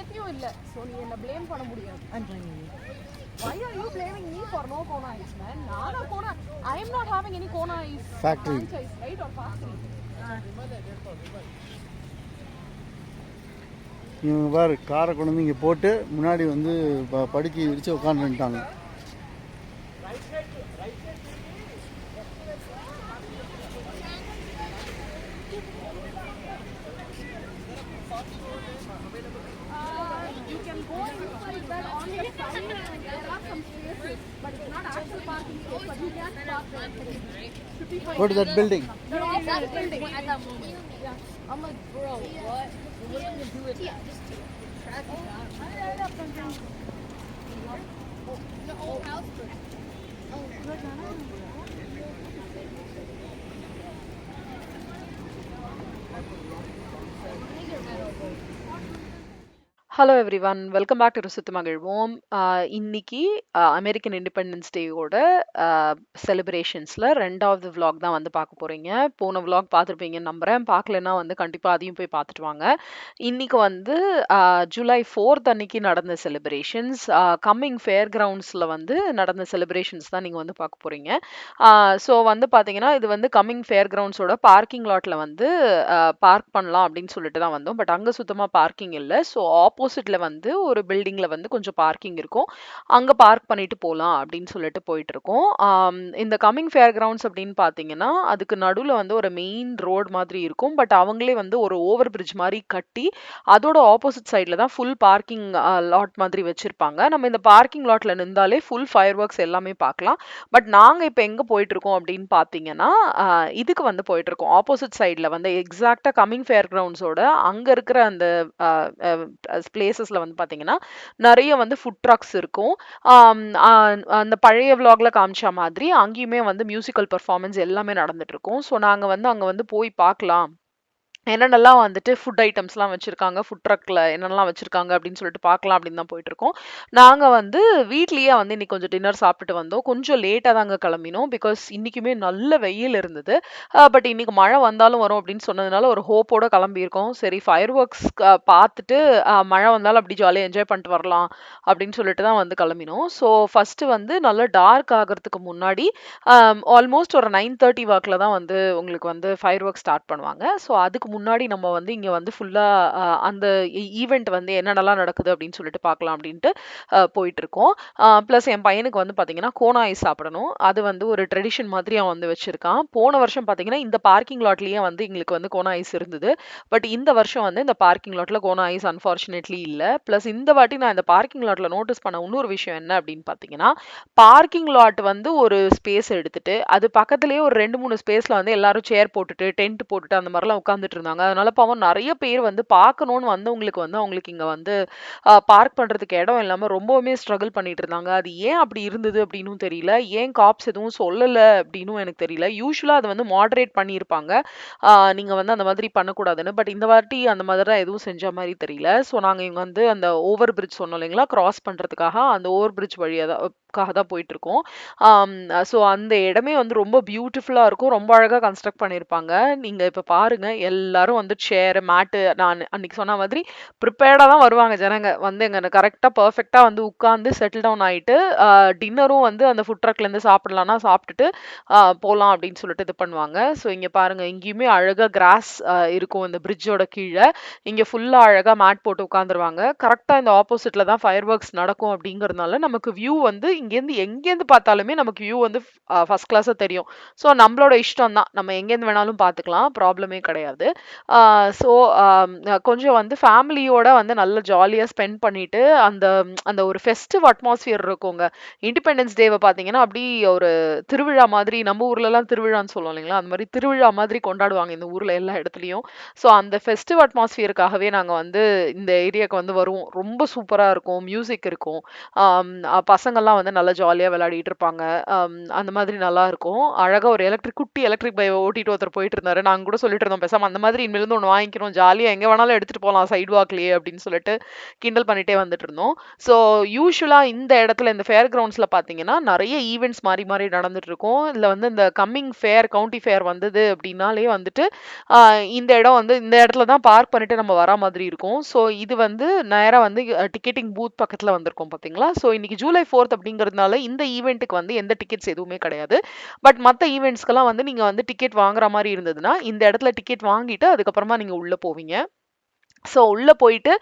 நேத்தியும் இல்ல சோ நீ என்ன ப்ளேம் பண்ண முடியாது why are you blaming me for no kona ice man நானா kona i am not having any kona ice Factory. franchise right or factory இவங்க பாரு காரை கொண்டு வந்து இங்கே போட்டு முன்னாடி வந்து ப படுக்கி விரித்து உட்காந்துட்டாங்க you Uh, can go inside that on the side there are some spaces but it's not actual parking space but you can park there. Should be fine Go to that building. They're all that building at that moment. Yeah. I'm like bro what? What are you gonna do with that? Oh. The old house. Oh. Hello everyone welcome back to ருசித்து மகிழ்வோம் இன்னைக்கு American independence டேயோட செலிப்ரேஷன்ஸில் ரெண்டாவது vlog தான் வந்து பார்க்க போகிறீங்க போன vlog பார்த்துருப்பீங்கன்னு நம்புகிறேன் பார்க்கலன்னா வந்து கண்டிப்பாக அதையும் போய் பார்த்துட்டு வாங்க. இன்னைக்கு வந்து uh, ஜூலை ஃபோர்த் அன்னைக்கு நடந்த செலிப்ரேஷன்ஸ் கம்மிங் ஃபேர் கிரவுண்ட்ஸில் வந்து நடந்த செலிப்ரேஷன்ஸ் தான் நீங்கள் வந்து பார்க்க போகிறீங்க ஸோ uh, வந்து பார்த்தீங்கன்னா இது வந்து கம்மிங் ஃபேர் கிரவுண்ட்ஸோட பார்க்கிங் லாட்டில் வந்து uh, பார்க் பண்ணலாம் அப்படின்னு சொல்லிட்டு தான் வந்தோம். பட் அங்கே சுத்தமாக பார்க்கிங் இல்லை. ஸோ ஆப்போசிட்ல வந்து ஒரு பில்டிங்ல வந்து கொஞ்சம் பார்க்கிங் இருக்கும். அங்க பார்க் பண்ணிட்டு போகலாம் அப்படின்னு சொல்லிட்டு போயிட்டு இருக்கோம் இந்த கம்மிங் ஃபேர் கிரவுண்ட்ஸ் அப்படின்னு பார்த்தீங்கன்னா அதுக்கு நடுவில் வந்து ஒரு மெயின் ரோடு மாதிரி இருக்கும். பட் அவங்களே வந்து ஒரு ஓவர் பிரிட்ஜ் மாதிரி கட்டி அதோட ஆப்போசிட் சைடில் தான் ஃபுல் பார்க்கிங் லாட் மாதிரி வச்சுருப்பாங்க. நம்ம இந்த பார்க்கிங் லாட்டில் நின்றாலே ஃபுல் ஃபயர் ஒர்க்ஸ் எல்லாமே பார்க்கலாம் பட் நாங்கள் இப்போ எங்கே போயிட்டுருக்கோம் அப்படின்னு பார்த்தீங்கன்னா இதுக்கு வந்து போயிட்டுருக்கோம். ஆப்போசிட் சைடில் வந்து எக்ஸாக்டாக கம்மிங் ஃபேர் கிரவுண்ட்ஸோட அங்கே இருக்கிற அந்த பிளேசஸில் வந்து பார்த்தீங்கன்னா நிறைய வந்து ஃபுட் ட்ரக்ஸ் இருக்கும். அந்த பழைய விலாகில் காமிச்ச மாதிரி அங்கேயுமே வந்து மியூசிக்கல் பெர்ஃபார்மன்ஸ் எல்லாமே நடந்துட்டு இருக்கும். ஸோ நாங்கள் வந்து அங்கே வந்து போய் பார்க்கலாம். என்னென்னலாம் வந்துட்டு ஃபுட் ஐட்டம்ஸ்லாம் வச்சுருக்காங்க ஃபுட் ட்ரக்கில் என்னென்னலாம் வச்சுருக்காங்க அப்படின்னு சொல்லிட்டு பார்க்கலாம் அப்படின்னு தான் போயிட்டு இருக்கோம். நாங்கள் வந்து வீட்லேயே வந்து இன்றைக்கி கொஞ்சம் டின்னர் சாப்பிட்டுட்டு வந்தோம். கொஞ்சம் லேட்டாக தாங்க கிளம்பினோம் பிகாஸ் இன்றைக்குமே நல்ல வெயில் இருந்தது. பட் இன்னைக்கு மழை வந்தாலும் வரும் அப்படின்னு சொன்னதுனால ஒரு ஹோப்போடு கிளம்பியிருக்கோம். சரி ஃபயர் ஒர்க்ஸ் பார்த்துட்டு மழை வந்தாலும் அப்படி ஜாலியாக என்ஜாய் பண்ணிட்டு வரலாம் அப்படின்னு சொல்லிட்டு தான் வந்து கிளம்பினோம். ஸோ ஃபஸ்ட்டு வந்து நல்லா டார்க் ஆகிறதுக்கு முன்னாடி ஆல்மோஸ்ட் ஒரு நைன் தேர்ட்டி வாக்கில் தான் வந்து உங்களுக்கு வந்து ஃபயர் ஒர்க் ஸ்டார்ட் பண்ணுவாங்க. ஸோ அதுக்கு முன்னாடி நம்ம வந்து இங்கே வந்து ஃபுல்லாக அந்த e-, ஈவெண்ட் வந்து என்னென்னலாம் நடக்குது அப்படின்னு சொல்லிட்டு பார்க்கலாம் அப்படின்ட்டு போயிட்டுருக்கோம். போயிட்டு இருக்கோம் ப்ளஸ் என் பையனுக்கு வந்து பார்த்தீங்கன்னா கோனா ஐஸ் சாப்பிடணும். அது வந்து ஒரு ட்ரெடிஷன் மாதிரி அவன் வந்து வச்சுருக்கான். போன வருஷம் பார்த்தீங்கன்னா இந்த பார்க்கிங் லாட்லேயே வந்து எங்களுக்கு வந்து கோனா ஐஸ் இருந்தது. பட் இந்த வருஷம் வந்து இந்த பார்க்கிங் லாட்டில் கோனா ஐஸ் அன்ஃபார்ச்சுனேட்லி இல்லை. ப்ளஸ் இந்த வாட்டி நான் இந்த பார்க்கிங் லாட்டில் நோட்டீஸ் பண்ண இன்னொரு விஷயம் என்ன அப்படின்னு பார்த்தீங்கன்னா பார்க்கிங் லாட் வந்து ஒரு ஸ்பேஸ் எடுத்துட்டு அது பக்கத்துலேயே ஒரு ரெண்டு மூணு ஸ்பேஸில் வந்து எல்லாரும் சேர் போட்டுட்டு டென்ட் போட்டுட்டு அந்த மாதிரிலாம் உட்காந்துட்டு இருந்தாங்க அதனால பாவம் நிறைய பேர் வந்து பார்க்கணும்னு வந்தவங்களுக்கு வந்து அவங்களுக்கு இங்கே வந்து பார்க் பண்ணுறதுக்கு இடம் இல்லாமல் ரொம்பவுமே ஸ்ட்ரகிள் பண்ணிட்டு இருந்தாங்க. அது ஏன் அப்படி இருந்தது அப்படின்னும் தெரியல. ஏன் காப்ஸ் எதுவும் சொல்லலை அப்படின்னும் எனக்கு தெரியல. யூஸ்வலாக அதை வந்து மாடரேட் பண்ணியிருப்பாங்க. நீங்கள் வந்து அந்த மாதிரி பண்ணக்கூடாதுன்னு. பட் இந்த வாட்டி அந்த மாதிரிலாம் எதுவும் செஞ்ச மாதிரி தெரியல. ஸோ நாங்கள் இங்கே வந்து அந்த ஓவர் பிரிட்ஜ் சொன்னோம் இல்லைங்களா? கிராஸ் பண்ணுறதுக்காக அந்த ஓவர் பிரிட்ஜ் வழியாக தான் தான் போயிட்டு இருக்கோம். ஸோ அந்த இடமே வந்து ரொம்ப பியூட்டிஃபுல்லாக இருக்கும். ரொம்ப அழகாக கன்ஸ்ட்ரக்ட் பண்ணியிருப்பாங்க. நீங்கள் இப்போ பாருங்க எல்லாரும் வந்து சேரு மேட்டு நான் அன்னைக்கு சொன்ன மாதிரி ப்ரிப்பேர்டாக தான் வருவாங்க ஜனங்க. வந்து எங்க கரெக்டாக பர்ஃபெக்டாக வந்து உட்காந்து செட்டில் டவுன் ஆகிட்டு டின்னரும் வந்து அந்த ஃபுட் ட்ரக்லேருந்து சாப்பிடலாம்னா சாப்பிட்டுட்டு போகலாம் அப்படின்னு சொல்லிட்டு இது பண்ணுவாங்க. ஸோ இங்கே பாருங்கள் இங்கேயுமே அழகாக கிராஸ் இருக்கும் இந்த பிரிட்ஜோட கீழே. இங்கே ஃபுல்லாக அழகாக மேட் போட்டு உட்காந்துருவாங்க கரெக்டாக இந்த ஆப்போசிட்டில் தான் ஃபயர் ஒர்க்ஸ் நடக்கும் அப்படிங்கிறதுனால நமக்கு வியூ வந்து இங்கேருந்து எங்கேருந்து பார்த்தாலுமே நமக்கு வியூ வந்து ஃபஸ்ட் கிளாஸாக தெரியும். ஸோ நம்மளோட இஷ்டம் தான் நம்ம எங்கேருந்து வேணாலும் பார்த்துக்கலாம். ப்ராப்ளமே கிடையாது. ஸோ கொஞ்சம் வந்து ஃபேமிலியோட வந்து நல்ல ஜாலியாக ஸ்பெண்ட் பண்ணிட்டு அந்த அந்த ஒரு ஃபெஸ்டிவ் அட்மாஸ்ஃபியர் இருக்குங்க. இண்டிபெண்டன்ஸ் டேவை பார்த்தீங்கன்னா அப்படி ஒரு திருவிழா மாதிரி நம்ம ஊர்லலாம் திருவிழான்னு சொல்லுவோம் இல்லைங்களா? அந்த மாதிரி திருவிழா மாதிரி கொண்டாடுவாங்க இந்த ஊரில் எல்லா இடத்துலையும். ஸோ அந்த ஃபெஸ்டிவ் அட்மாஸ்ஃபியருக்காகவே நாங்கள் வந்து இந்த ஏரியாவுக்கு வந்து வருவோம். ரொம்ப சூப்பராக இருக்கும். மியூசிக் இருக்கும். பசங்கள்லாம் வந்து நல்லா ஜாலியாக விளையாடிட்டு இருப்பாங்க. அந்த மாதிரி நல்லா இருக்கும். அழகாக ஒரு எலக்ட்ரிக் குட்டி எலக்ட்ரிக் பை ஓட்டிட்டு ஒருத்தர் போயிட்டு இருந்தாரு. நாங்கள் கூட சொல்லிட்டு இருந்தோம் பேசாமல் அந்த மாதிரி மாதிரி இனிமேலேருந்து ஒன்று வாங்கிக்கிறோம் ஜாலியாக எங்கே வேணாலும் எடுத்துகிட்டு போகலாம் சைட் வாக்லேயே அப்படின்னு சொல்லிட்டு கிண்டல் பண்ணிகிட்டே வந்துட்டு இருந்தோம். ஸோ யூஸ்வலாக இந்த இடத்துல இந்த ஃபேர் கிரவுண்ட்ஸில் பார்த்தீங்கன்னா நிறைய ஈவெண்ட்ஸ் மாறி மாறி நடந்துட்டு இருக்கும். இதில் வந்து இந்த கம்மிங் ஃபேர் கவுண்டி ஃபேர் வந்தது அப்படின்னாலே வந்துட்டு இந்த இடம் வந்து இந்த இடத்துல தான் பார்க் பண்ணிட்டு நம்ம வரா மாதிரி இருக்கும். ஸோ இது வந்து நேராக வந்து டிக்கெட்டிங் பூத் பக்கத்தில் வந்திருக்கோம் பார்த்தீங்களா ஸோ இன்னைக்கு ஜூலை ஃபோர்த் அப்படிங்கிறதுனால இந்த ஈவெண்ட்டுக்கு வந்து எந்த டிக்கெட்ஸ் எதுவுமே கிடையாது. பட் மற்ற ஈவெண்ட்ஸ்க்கெல்லாம் வந்து நீங்கள் வந்து டிக்கெட் வாங்குற மாதிரி இருந்ததுன்னா இந்த இடத்துல டிக்கெட் வாங்கிட்டு அதுக்கப்புறமா நீங்கள் உள்ளே போவீங்க. ஸோ உள்ளே போயிட்டு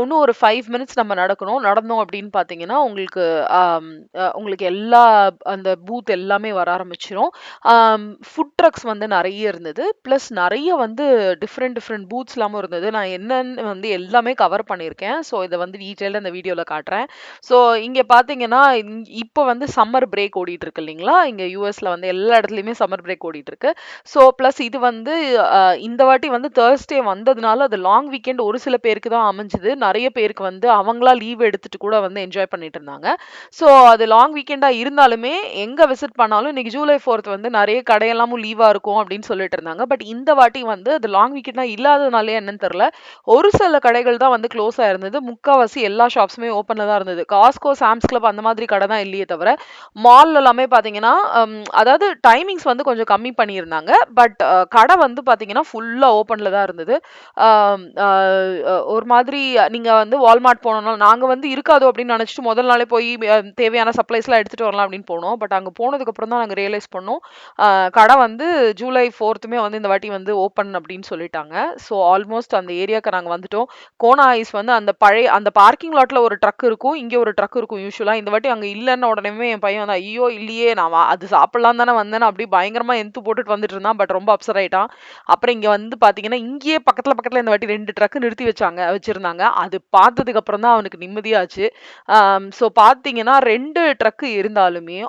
இன்னும் ஒரு ஃபைவ் மினிட்ஸ் நம்ம நடக்கணும். நடந்தோம் அப்படின்னு பார்த்தீங்கன்னா உங்களுக்கு உங்களுக்கு எல்லா அந்த பூத் எல்லாமே வர ஆரம்பிச்சிடும் ஃபுட் ட்ரக்ஸ் வந்து நிறைய இருந்தது. ப்ளஸ் நிறைய வந்து டிஃப்ரெண்ட் டிஃப்ரெண்ட் பூத்ஸ் இல்லாமல் இருந்தது. நான் என்னன்னு வந்து எல்லாமே கவர் பண்ணியிருக்கேன். ஸோ இதை வந்து டீட்டெயிலாக இந்த வீடியோவில் காட்டுறேன். ஸோ இங்கே பார்த்தீங்கன்னா இப்போ வந்து சம்மர் பிரேக் ஓடிட்டு இருக்கு இல்லைங்களா? இங்கே யூஎஸில் வந்து எல்லா இடத்துலையுமே சம்மர் பிரேக் ஓடிட்டு இருக்கு ஸோ ப்ளஸ் இது வந்து இந்த வாட்டி வந்து தேர்ஸ்டே வந்ததுனால அது லாங் வீக்கெண்ட் ஒரு சில பேருக்கு தான் அமைஞ்சுது. நிறைய பேருக்கு வந்து அவங்களா லீவ் எடுத்துட்டு கூட வந்து என்ஜாய் பண்ணிட்டு இருந்தாங்க. ஸோ அது லாங் வீக்கெண்டாக இருந்தாலுமே எங்கே விசிட் பண்ணாலும் இன்னைக்கு ஜூலை ஃபோர்த் வந்து நிறைய கடையெல்லாமும் லீவாக இருக்கும் அப்படின்னு சொல்லிட்டு இருந்தாங்க. பட் இந்த வாட்டி வந்து அது லாங் வீக்கெண்டாக இல்லாததுனாலே என்னன்னு தெரில ஒரு சில கடைகள் தான் வந்து க்ளோஸ் ஆயிருந்தது முக்கால்வாசி எல்லா ஷாப்ஸுமே ஓப்பனில் தான் இருந்தது. காஸ்கோ சாம்ஸ் கிளப் அந்த மாதிரி கடை தான் இல்லையே தவிர மால் எல்லாமே பார்த்தீங்கன்னா அதாவது டைமிங்ஸ் வந்து கொஞ்சம் கம்மி பண்ணியிருந்தாங்க. பட் கடை வந்து பார்த்தீங்கன்னா ஃபுல்லாக ஓப்பனில் தான் இருந்தது. ஒரு மாதிரி நீங்கள் வந்து வால்மார்ட் போனோம்னா நாங்கள் வந்து இருக்காதோ அப்படின்னு நினச்சிட்டு முதல் நாளே போய் தேவையான சப்ளைஸ்லாம் எடுத்துகிட்டு வரலாம் அப்படின்னு போனோம். பட் அங்கே போனதுக்கப்புறம் தான் நாங்கள் ரியலைஸ் பண்ணோம். கடை வந்து ஜூலை ஃபோர்த்துமே வந்து இந்த வாட்டி வந்து ஓப்பன் அப்படின்னு சொல்லிட்டாங்க. ஸோ ஆல்மோஸ்ட் அந்த ஏரியாவுக்கு நாங்கள் வந்துட்டோம். கோனா ஐஸ் வந்து அந்த பழைய அந்த பார்க்கிங் லாட்டில் ஒரு ட்ரக் இருக்கும். இங்கே ஒரு ட்ரக் இருக்கும் யூஸ்வலாக இந்த வாட்டி அங்கே இல்லைன்னு உடனே என் பையன் வந்து ஐயோ இல்லையே நான் வா- அது சாப்பிட்லாம் தானே வந்தேன் அப்படி பயங்கரமாக எந்த போட்டுட்டு வந்துட்டு இருந்தான். பட் ரொம்ப அப்சர் ஆகிட்டான் அப்புறம் இங்கே வந்து பார்த்தீங்கன்னா இங்கேயே பக்கத்தில் பக்கத்தில் இந்த வாட்டி ரெண்டு ட்ரக் நிறுத்தி வச்சாங்க வச்சிருந்தாங்க. அது பார்த்ததுக்கு அப்புறம் தான் அவனுக்கு நிம்மதியாச்சு. ஸோ பார்த்தீங்கன்னா ரெண்டு ட்ரக்கு இருந்தாலுமே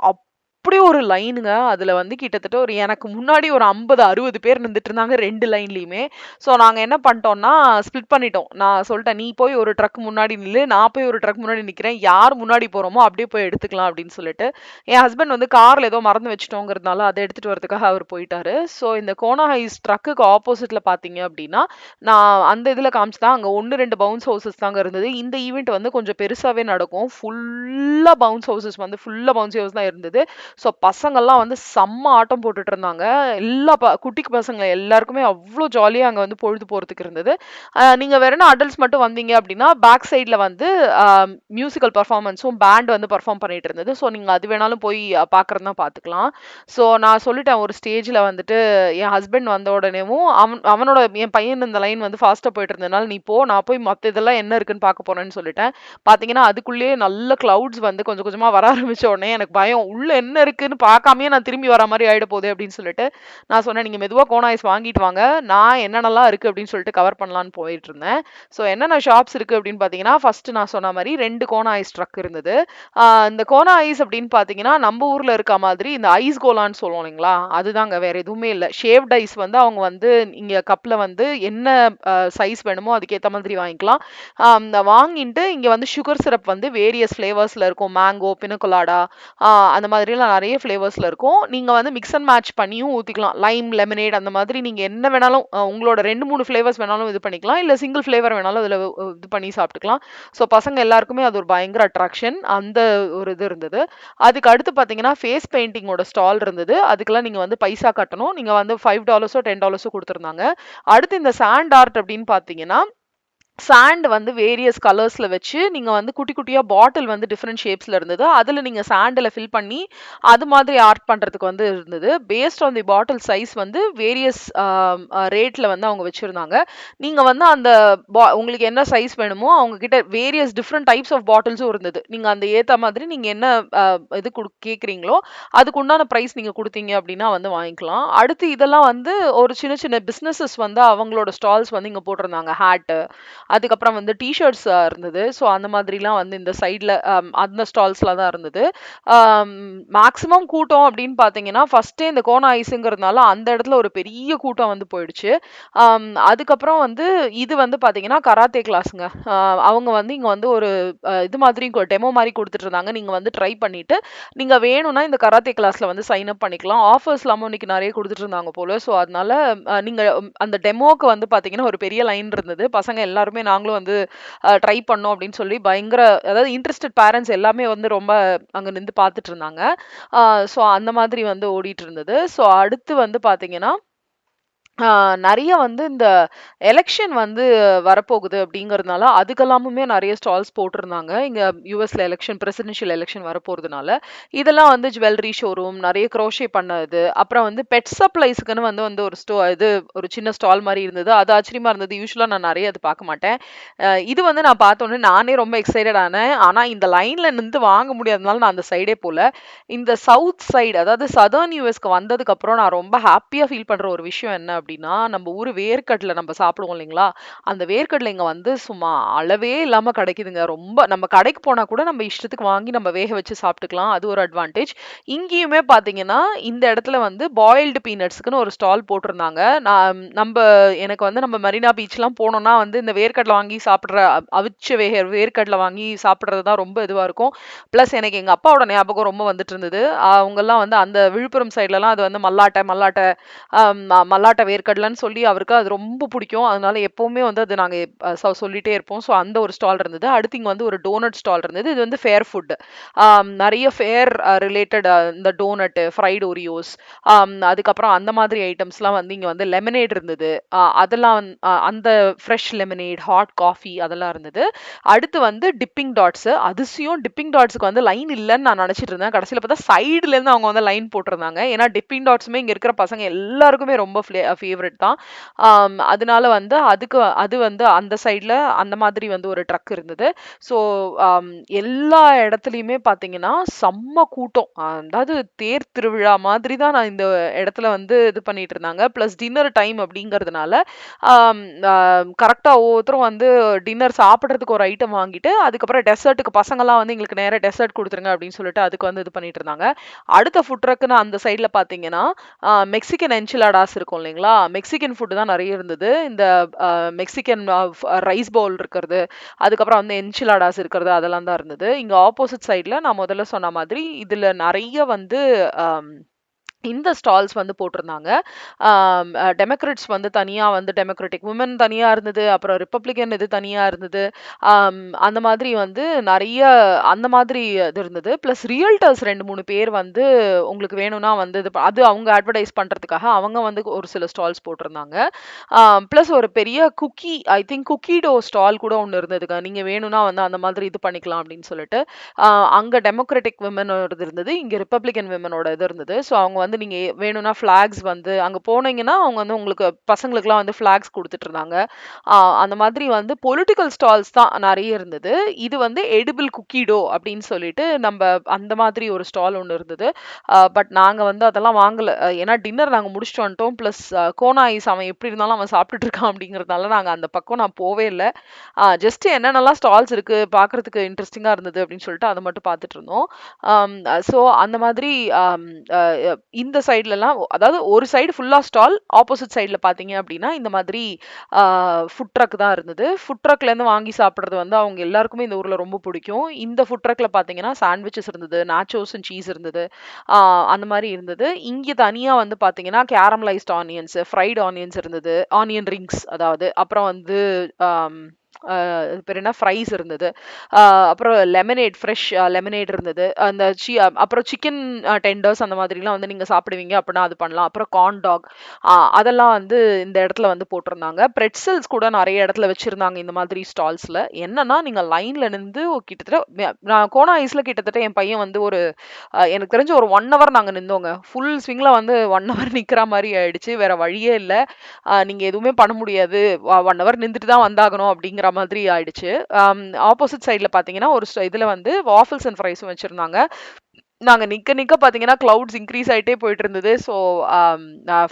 அப்படி ஒரு லைனுங்க அதில் வந்து கிட்டத்தட்ட ஒரு எனக்கு முன்னாடி ஒரு ஐம்பது அறுபது பேர் நின்றுட்டு இருந்தாங்க ரெண்டு லைன்லையுமே ஸோ நாங்கள் என்ன பண்ணிட்டோம்னா ஸ்ப்ளிட் பண்ணிட்டோம். நான் சொல்லிட்டேன் நீ போய் ஒரு ட்ரக் முன்னாடி நில்லு. நான் போய் ஒரு ட்ரக் முன்னாடி நிற்கிறேன் யார் முன்னாடி போகிறோமோ அப்படியே போய் எடுத்துக்கலாம் அப்படின்னு சொல்லிட்டு. என் ஹஸ்பண்ட் வந்து காரில் ஏதோ மறந்து வச்சிட்டோங்கிறதுனால அதை எடுத்துகிட்டு வரதுக்காக அவர் போயிட்டாரு. ஸோ இந்த கோனா ஹைஸ் ட்ரக்குக்கு ஆப்போசிட்டில் பார்த்தீங்க அப்படின்னா நான் அந்த இதில் காமிச்சு தான் அங்கே ஒன்று ரெண்டு பவுன்ஸ் ஹவுசஸ் தாங்க இருந்தது. இந்த ஈவெண்ட் வந்து கொஞ்சம் பெருசாகவே நடக்கும். ஃபுல்லாக பவுன்ஸ் ஹவுசஸ் வந்து ஃபுல்லாக பவுன்ஸ் ஹவுஸ் தான் இருந்தது. ஸோ பசங்கள்லாம் வந்து செம்ம ஆட்டம் போட்டுட்டு இருந்தாங்க. எல்லா ப குட்டி பசங்க எல்லாருக்குமே அவ்வளோ ஜாலியாக அங்கே வந்து பொழுது போகிறதுக்கு இருந்தது. நீங்கள் வேறுனா அடல்ட்ஸ் மட்டும் வந்தீங்க அப்படின்னா பேக் சைடில் வந்து மியூசிக்கல் பர்ஃபார்மன்ஸும் பேண்ட் வந்து பர்ஃபார்ம் பண்ணிட்டு இருந்தது. ஸோ நீங்கள் அது வேணாலும் போய் பார்க்குறதுனா பார்த்துக்கலாம் ஸோ நான் சொல்லிட்டேன் ஒரு ஸ்டேஜில் வந்துட்டு என் ஹஸ்பண்ட் வந்த உடனேவும் அவன் அவனோட என் பையன் இந்த லைன் வந்து ஃபாஸ்ட்டாக போயிட்டு இருந்ததுனால நீ போ நான் போய் மற்ற இதெல்லாம் என்ன இருக்குன்னு பார்க்க போகிறேன்னு சொல்லிட்டேன். பார்த்தீங்கன்னா அதுக்குள்ளேயே நல்ல க்ளவுட்ஸ் வந்து கொஞ்சம் கொஞ்சமாக வர ஆரம்பித்த உடனே எனக்கு பயம். உள்ளே என்ன இருக்குன்னு பார்க்காமயே நான் திரும்பி வர மாதிரி ஆகிட போகுது அப்படின்னு சொல்லிட்டு நான் சொன்னேன் நீங்கள் மெதுவாக கோன் ஐஸ் வாங்கிட்டு வாங்க. நான் என்னென்னலாம் இருக்குது அப்படின்னு சொல்லிட்டு கவர் பண்ணலான்னு போயிட்டு இருந்தேன். ஸோ என்னென்ன ஷாப்ஸ் இருக்குது அப்படின்னு பார்த்தீங்கன்னா ஃபஸ்ட்டு நான் சொன்ன மாதிரி ரெண்டு கோனா ஐஸ் ட்ரக் இருந்தது. இந்த கோனா ஐஸ் அப்படின்னு பார்த்தீங்கன்னா நம்ம ஊரில் இருக்க மாதிரி இந்த ஐஸ் கோலான்னு சொல்லுவோம் இல்லைங்களா? அதுதாங்க வேறு எதுவுமே இல்லை. ஷேவ்ட் ஐஸ் வந்து அவங்க வந்து இங்கே கப்பில் வந்து என்ன சைஸ் வேணுமோ அதுக்கேற்ற மாதிரி வாங்கிக்கலாம். இந்த வாங்கிட்டு இங்கே வந்து சுகர் சிரப் வந்து வேரியஸ் ஃப்ளேவர்ஸில் இருக்கும். மேங்கோ பினக்கொலாடா அந்த மாதிரிலாம் நிறைய ஃப்ளேவர்ஸில் இருக்கும். நீங்கள் வந்து மிக்ஸ் அண்ட் மேட்ச் பண்ணியும் ஊற்றிக்கலாம் லைம் லெமனேட் அந்த மாதிரி நீங்கள் என்ன வேணாலும் உங்களோட ரெண்டு மூணு ஃப்ளேவர்ஸ் வேணாலும் இது பண்ணிக்கலாம். இல்லை சிங்கிள் ஃப்ளேவர் வேணாலும் அதில் இது பண்ணி சாப்பிட்டுக்கலாம். ஸோ பசங்க எல்லாருக்குமே அது ஒரு பயங்கர அட்ராக்ஷன் அந்த ஒரு இது இருந்தது. அதுக்கு அடுத்து பார்த்தீங்கன்னா ஃபேஸ் பெயிண்டிங்கோட ஸ்டால் இருந்தது. அதுக்கெல்லாம் நீங்கள் வந்து பைசா கட்டணும். நீங்கள் வந்து ஃபைவ் டாலர்ஸோ டென் டாலர்ஸோ கொடுத்துருந்தாங்க. அடுத்து இந்த சாண்ட் ஆர்ட் அப்படின்னு பார்த்தீங்கன்னா சாண்ட் வந்து வேரியஸ் கலர்ஸில் வச்சு நீங்கள் வந்து குட்டி குட்டியாக பாட்டில் வந்து டிஃப்ரெண்ட் ஷேப்ஸில் இருந்தது. அதில் நீங்கள் சாண்டில் ஃபில் பண்ணி அது மாதிரி ஆர்ட் பண்ணுறதுக்கு வந்து இருந்தது. Based on the bottle size வந்து வேரியஸ் ரேட்டில் வந்து அவங்க வச்சுருந்தாங்க. நீங்கள் வந்து அந்த பா உங்களுக்கு என்ன சைஸ் வேணுமோ அவங்கக்கிட்ட வேரியஸ் டிஃப்ரெண்ட் டைப்ஸ் ஆஃப் பாட்டில்ஸும் இருந்தது. நீங்கள் அந்த ஏற்ற மாதிரி நீங்கள் என்ன இது கொடு கேட்குறீங்களோ அதுக்கு உண்டான ப்ரைஸ் நீங்கள் கொடுத்தீங்க அப்படின்னா வந்து வாங்கிக்கலாம். அடுத்து இதெல்லாம் வந்து ஒரு சின்ன சின்ன பிஸ்னஸஸ் வந்து அவங்களோட ஸ்டால்ஸ் வந்து இங்கே போட்டிருந்தாங்க. ஹேட்டு அதுக்கப்புறம் வந்து டிஷர்ட்ஸ் இருந்தது. ஸோ அந்த மாதிரிலாம் வந்து இந்த சைடில் அந்த ஸ்டால்ஸ்லாம் தான் இருந்தது. மேக்ஸிமம் கூட்டம் அப்படின்னு பார்த்தீங்கன்னா ஃபஸ்ட்டே இந்த கோனா ஐஸுங்கிறதுனால அந்த இடத்துல ஒரு பெரிய கூட்டம் வந்து போயிடுச்சு. அதுக்கப்புறம் வந்து இது வந்து பார்த்தீங்கன்னா கராத்தே கிளாஸுங்க அவங்க வந்து இங்கே வந்து ஒரு இது மாதிரி டெமோ மாதிரி கொடுத்துட்டு இருந்தாங்க. நீங்கள் வந்து ட்ரை பண்ணிவிட்டு நீங்கள் வேணும்னா இந்த கராத்தே கிளாஸில் வந்து சைன் அப் பண்ணிக்கலாம். ஆஃபர்ஸ்லாம் இன்னைக்கு நிறைய கொடுத்துட்டு இருந்தாங்க போல. ஸோ அதனால நீங்கள் அந்த டெமோக்கு வந்து பார்த்தீங்கன்னா ஒரு பெரிய லைன் இருந்தது. பசங்க எல்லாருமே நாங்களும் வந்து ட்ரை பண்ணோம் அப்படின்னு சொல்லி பயங்கர அதாவது இன்ட்ரெஸ்டட் பேரண்ட்ஸ் எல்லாமே வந்து ரொம்ப அங்கே நின்று பார்த்துட்டு இருந்தாங்க. ஸோ அந்த மாதிரி வந்து ஓடிட்டு இருந்தது. ஸோ அடுத்து வந்து பார்த்தீங்கன்னா நிறைய வந்து இந்த எலெக்ஷன் வந்து வரப்போகுது அப்படிங்கறதுனால அதுக்கெல்லாமுமே நிறைய ஸ்டால்ஸ் போட்டிருந்தாங்க. இங்க யூஎஸ்ல எலெக்ஷன் பிரசிடென்ஷியல் எலெக்ஷன் வரப்போறதுனால. இதெல்லாம் வந்து ஜுவல்லரி ஷோரூம் நிறைய க்ரோஷே பண்ணது. அப்புறம் வந்து பெட் சப்ளைஸ்க்குன்னு வந்து வந்து ஒரு ஸ்டோ இது ஒரு சின்ன ஸ்டால் மாதிரி இருந்தது. அது ஆச்சரியமா இருந்தது. யூஸ்வலா நான் நிறைய அது பார்க்க மாட்டேன். இது வந்து நான் பார்த்தோன்னே நானே ரொம்ப எக்ஸைட்டட் ஆனேன். ஆனா இந்த லைன்ல நின்று வாங்க முடியாதனால நான் அந்த சைடே போல. இந்த சவுத் சைடு அதாவது சதர்ன் யூஎஸ்க்கு வந்ததுக்கப்புறம் நான் ரொம்ப ஹாப்பியாக ஃபீல் பண்ற ஒரு விஷயம் என்ன அப்படின்னா நம்ம ஊர் வேர்க்கடலை நம்ம சாப்பிடுவோம் இல்லைங்களா? அந்த வேர்க்கடலை இங்கே வந்து சும்மா அளவே இல்லாமல் கிடைக்குதுங்க. ரொம்ப நம்ம கடைக்கு போனால் கூட நம்ம இஷ்டத்துக்கு வாங்கி நம்ம வேக வச்சு சாப்பிட்டுக்கலாம். அது ஒரு அட்வான்டேஜ் இங்கேயுமே பார்த்தீங்கன்னா இந்த இடத்துல வந்து பாயில்டு பீனட்ஸ்க்குன்னு ஒரு ஸ்டால் போட்டிருந்தாங்க. நான் நம்ம எனக்கு வந்து நம்ம மெரினா பீச்லாம் போனோம்னா வந்து இந்த வேர்க்கடலை வாங்கி சாப்பிட்ற அவிச்ச வேக வேர்க்கடலை வாங்கி சாப்பிட்றது தான் ரொம்ப இதுவாக இருக்கும். ப்ளஸ் எனக்கு எங்கள் அப்பாவோட ஞாபகம் ரொம்ப வந்துட்டு இருந்தது. அவங்கெல்லாம் வந்து அந்த விழுப்புரம் சைட்லலாம் அது வந்து மல்லாட்டை மல்லாட்டை மல்லாட்டை வேர்க்கடலைன்னு சொல்லி அவருக்கு அது ரொம்ப பிடிக்கும். அதனால எப்போவுமே வந்து அது நாங்கள் சொல்லிகிட்டே இருப்போம். ஸோ அந்த ஒரு ஸ்டால் இருந்தது. அடுத்து இங்கே வந்து ஒரு டோனட் ஸ்டால் இருந்தது. இது வந்து ஃபேர் ஃபுட் நிறைய ஃபேர் ரிலேட்டட் இந்த டோனட் ஃப்ரைட் ஒரியோஸ் அதுக்கப்புறம் அந்த மாதிரி ஐட்டம்ஸ்லாம் வந்து இங்கே வந்து லெமனேட் இருந்தது. அதெல்லாம் அந்த ஃப்ரெஷ் லெமனேட் ஹாட் காஃபி அதெல்லாம் இருந்தது. அடுத்து வந்து டிப்பிங் டாட்ஸு அதிசயம். டிப்பிங் டாட்ஸ்க்கு வந்து லைன் இல்லைன்னு நான் நினச்சிட்டு இருந்தேன். கடைசியில் பார்த்தா சைடுலேருந்து அவங்க வந்து லைன் போட்டிருந்தாங்க. ஏன்னா டிப்பிங் டாட்ஸுமே இங்கே இருக்கிற பசங்க எல்லாருக்குமே ரொம்ப ஃபேவரட் தான். அதனால வந்து அதுக்கு அது வந்து அந்த சைடில் அந்த மாதிரி வந்து ஒரு ட்ரக் இருந்தது. ஸோ எல்லா இடத்துலையுமே பார்த்தீங்கன்னா செம்ம கூட்டம். அதாவது தேர் திருவிழா மாதிரி தான் நான் இந்த இடத்துல வந்து இது பண்ணிட்டு இருந்தாங்க. ப்ளஸ் டின்னர் டைம் அப்படிங்கிறதுனால கரெக்டாக ஒவ்வொருத்தரும் வந்து டின்னர் சாப்பிட்றதுக்கு ஒரு ஐட்டம் வாங்கிட்டு அதுக்கப்புறம் டெசர்ட்டுக்கு பசங்களாம் வந்து எங்களுக்கு நேராக டெசர்ட் கொடுத்துருங்க அப்படின்னு சொல்லிட்டு அதுக்கு வந்து இது பண்ணிட்டு இருந்தாங்க. அடுத்த ஃபுட் ட்ரக்குன்னு அந்த சைடில் பார்த்தீங்கன்னா மெக்சிகன் என்சிலாடாஸ் இருக்கும் இல்லைங்களா? மெக்சிகன் ஃபுட்டு தான் நிறைய இருந்தது. இந்த மெக்சிகன் ரைஸ் பவுல் இருக்கிறது அதுக்கப்புறம் வந்து என்சிலாடாஸ் இருக்கிறது அதெல்லாம் தான் இருந்தது. இங்கே ஆப்போசிட் சைடில் நான் முதல்ல சொன்ன மாதிரி இதில் நிறைய வந்து இந்த ஸ்டால்ஸ் வந்து போட்டிருந்தாங்க. டெமோக்ரட்ஸ் வந்து தனியாக வந்து டெமோக்ராட்டிக் உமன் தனியாக இருந்தது அப்புறம் ரிப்பப்ளிகன் இது தனியாக இருந்தது. அந்த மாதிரி வந்து நிறைய அந்த மாதிரி இது இருந்தது. ப்ளஸ் ரியல்டர்ஸ் ரெண்டு மூணு பேர் வந்து உங்களுக்கு வேணும்னா வந்து இது அது அவங்க அட்வர்டைஸ் பண்ணுறதுக்காக அவங்க வந்து ஒரு சில ஸ்டால்ஸ் போட்டிருந்தாங்க. ப்ளஸ் ஒரு பெரிய cookie I think cookie dough stall கூட ஒன்று இருந்ததுங்க. நீங்கள் வேணும்னா வந்து அந்த மாதிரி இது பண்ணிக்கலாம் அப்படின்னு சொல்லிட்டு. அங்கே டெமோக்ராட்டிக் விமனோட இருந்தது இங்கே ரிப்பப்ளிகன் விமனோட இது இருந்தது. ஸோ அவங்க வந்து நீங்கள் வேணும்னா ஃப்ளாக்ஸ் வந்து அங்கே போனீங்கன்னா அவங்க வந்து உங்களுக்கு பசங்களுக்குலாம் வந்து ஃப்ளாக்ஸ் கொடுத்துட்டு இருந்தாங்க அந்த மாதிரி வந்து பொலிட்டிக்கல் ஸ்டால்ஸ் தான் நிறைய இருந்தது. இது வந்து எடிபிள் குக்கிடோ அப்படின்னு சொல்லிட்டு நம்ம அந்த மாதிரி ஒரு ஸ்டால் ஒன்று இருந்தது. பட் நாங்கள் வந்து அதெல்லாம் வாங்கலை. ஏன்னா டின்னர் நாங்கள் முடிச்சுட்டு வந்துட்டோம். ப்ளஸ் கோனா ஐஸ் அவன் எப்படி இருந்தாலும் அவன் சாப்பிட்டுட்டு இருக்கான் அப்படிங்கறதுனால நாங்கள் அந்த பக்கம் நான் போவே இல்லை. ஜஸ்ட் என்னென்னலாம் ஸ்டால்ஸ் இருக்குது பார்க்குறதுக்கு இன்ட்ரெஸ்டிங்காக இருந்தது அப்படின்னு சொல்லிட்டு அதை மட்டும் பார்த்துட்டு இருந்தோம். ஸோ அந்த மாதிரி இந்த சைட்லலாம் அதாவது ஒரு சைடு ஃபுல்லாக ஸ்டால் ஆப்போசிட் சைடில் பார்த்தீங்க அப்படின்னா இந்த மாதிரி ஃபுட் ட்ரக் தான் இருந்தது. ஃபுட் ட்ரக்லேருந்து வாங்கி சாப்பிட்றது வந்து அவங்க எல்லாருக்குமே இந்த ஊரில் ரொம்ப பிடிக்கும். இந்த ஃபுட் ட்ரக்கில் பார்த்தீங்கன்னா சாண்ட்விச்சஸ் இருந்தது நாச்சோஸ் அண்ட் சீஸ் இருந்தது அந்த மாதிரி இருந்தது. இங்கே தனியாக வந்து பார்த்தீங்கன்னா கேரமலைஸ்ட் ஆனியன்ஸ் ஃப்ரைட் ஆனியன்ஸ் இருந்தது ஆனியன் ரிங்ஸ் அதாவது அப்புறம் வந்து பேர் என்ன? ஃப்ரைஸ் இருந்தது. அப்புறம் லெமனேட் ஃப்ரெஷ் லெமனேட் இருந்தது. அந்த சி அப்புறம் சிக்கன் டெண்டர்ஸ் அந்த மாதிரிலாம் வந்து நீங்கள் சாப்பிடுவீங்க அப்படின்னா அது பண்ணலாம். அப்புறம் கார்ன் டாக் அதெல்லாம் வந்து இந்த இடத்துல வந்து போட்டிருந்தாங்க. பிரெட்சல்ஸ் கூட நிறைய இடத்துல வச்சுருந்தாங்க இந்த மாதிரி ஸ்டால்ஸில் என்னன்னா நீங்கள் லைனில் நின்று கிட்டத்தட்ட நான் கோனா ஐஸில் கிட்டத்தட்ட என் பையன் வந்து ஒரு எனக்கு தெரிஞ்சு ஒரு ஒன் ஹவர் நாங்கள் நின்றோங்க. ஃபுல் ஸ்விங்கில் வந்து ஒன் ஹவர் நிற்கிற மாதிரி ஆயிடுச்சு. வேற வழியே இல்லை. நீங்கள் எதுவுமே பண்ண முடியாது. ஒன் ஹவர் நின்றுட்டு தான் வந்தாகணும் அப்படிங்கிற மாதிரி ஆயிடுச்சு. ஆப்போசிட் சைடில் பார்த்தீங்கன்னா ஒரு இதில் வந்து வாஃபிள்ஸ் அண்ட் ஃப்ரைஸும் வச்சுருந்தாங்க. நாங்கள் நிற்க நிற்க பார்த்தீங்கன்னா க்ளவுட்ஸ் இன்க்ரீஸ் ஆகிட்டே போயிட்டு இருந்தது. ஸோ